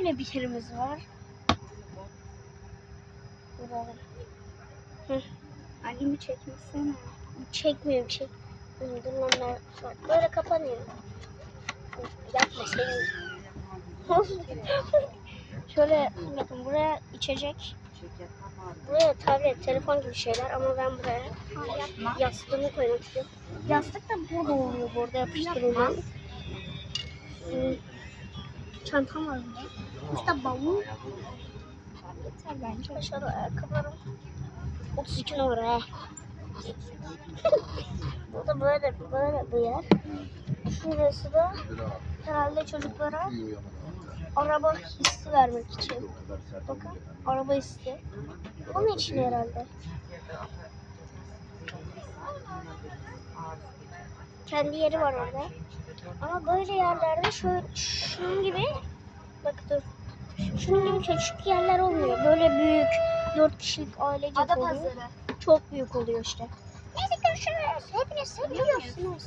Böyle bir yerimiz var. Burada. Hı. Annemi çekmesene. Çekmiyor bir şey. Dur lan ben- Böyle kapanıyor. Yapma senin. Şöyle bakın buraya içecek. Buraya tablet, telefon gibi şeyler ama ben buraya yapma. yastığımı koymak istiyorum. Yastık da burada oluyor burada yapıştırılmaz. Çantam var burada. İşte bavul. Yeter bence. Aşağıda ayakkabılarım. 32 numara. he. Burada böyle böyle bir yer. Şurası da herhalde çocuklara araba hissi vermek için. Bakın araba hissi. Onun için herhalde. Kendi yeri var orada. Ama böyle yerlerde şöyle şunun gibi bak dur. Şunun gibi küçük yerler olmuyor. Böyle büyük dört kişilik ailecek Ada oluyor. pazarı. Çok büyük oluyor işte. Neyse görüşürüz. Hepiniz seviyorsunuz.